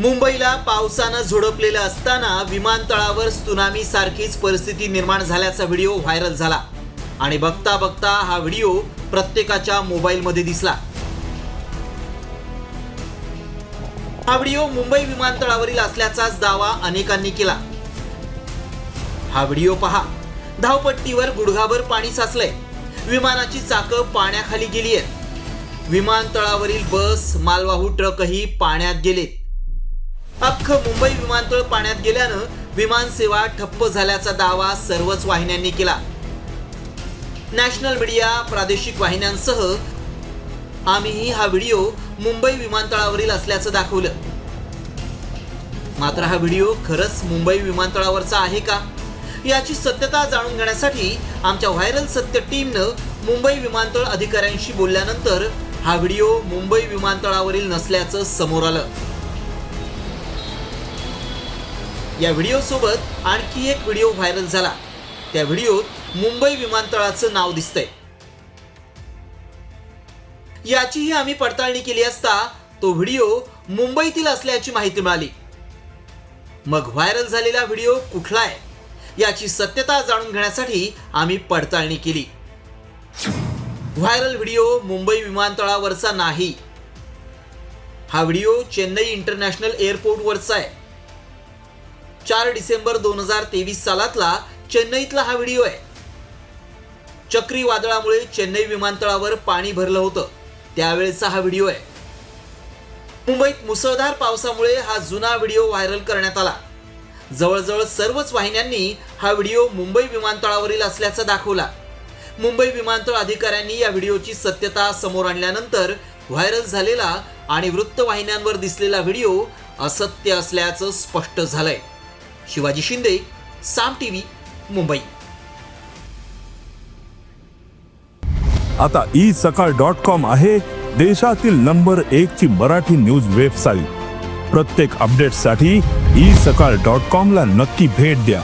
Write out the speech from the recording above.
मुंबईला पावसानं झोडपलेलं असताना विमानतळावर सुनामी सारखीच परिस्थिती निर्माण झाल्याचा व्हिडिओ व्हायरल झाला. आणि बघता बघता हा व्हिडिओ प्रत्येकाच्या मोबाईलमध्ये दिसला. हा व्हिडिओ मुंबई विमानतळावरील असल्याचाच दावा अनेकांनी केला. हा व्हिडिओ पहा. धावपट्टीवर गुडघाभर पाणी साचलंय. विमानाची चाकं पाण्याखाली गेली आहेत विमानतळावरील बस मालवाहू ट्रकही पाण्यात गेलेत. अख्खं मुंबई विमानतळ पाण्यात गेल्यानं विमानसेवा ठप्प झाल्याचा दावा सर्वच वाहिन्यांनी केला. नॅशनल मीडिया प्रादेशिक वाहिन्यांसह आम्हीही हा व्हिडिओ मुंबई विमानतळावरील असल्याचं दाखवलं. मात्र हा व्हिडिओ खरंच मुंबई विमानतळावरचा आहे का? याची सत्यता जाणून घेण्यासाठी आमच्या व्हायरल सत्य टीमनं मुंबई विमानतळ अधिकाऱ्यांशी बोलल्यानंतर हा व्हिडिओ मुंबई विमानतळावरील नसल्याचं समोर आलं. या व्हिडिओसोबत आणखी एक व्हिडिओ व्हायरल झाला. त्या व्हिडिओत मुंबई विमानतळाचं नाव दिसतंय. याचीही आम्ही पडताळणी केली असता तो व्हिडिओ मुंबईतील असल्याची माहिती मिळाली. मग व्हायरल झालेला व्हिडिओ कुठला आहे? याची सत्यता जाणून घेण्यासाठी आम्ही पडताळणी केली. व्हायरल व्हिडिओ मुंबई विमानतळावरचा नाही. हा व्हिडिओ चेन्नई इंटरनॅशनल एअरपोर्टवरचा आहे. चार डिसेंबर दोन हजार तेवीस सालातला चेन्नईतला हा व्हिडिओ आहे. चक्रीवादळामुळे चेन्नई विमानतळावर पाणी भरलं होतं. त्यावेळेचा हा व्हिडिओ आहे. मुंबईत मुसळधार पावसामुळे हा जुना व्हिडिओ व्हायरल करण्यात आला. जवळजवळ सर्वच वाहिन्यांनी हा व्हिडिओ मुंबई विमानतळावरील असल्याचा दाखवला. मुंबई विमानतळ अधिकाऱ्यांनी या व्हिडिओची सत्यता समोर आणल्यानंतर व्हायरल झालेला आणि वृत्तवाहिन्यांवर दिसलेला व्हिडिओ असत्य असल्याचं स्पष्ट झालंय. शिवाजी शिंदे साम टीव्ही मुंबई. आता ई सकाळ डॉट कॉम आहे देशातील नंबर एक ची मराठी न्यूज वेबसाईट. प्रत्येक अपडेटसाठी ई सकाळ डॉट कॉम ला नक्की भेट द्या.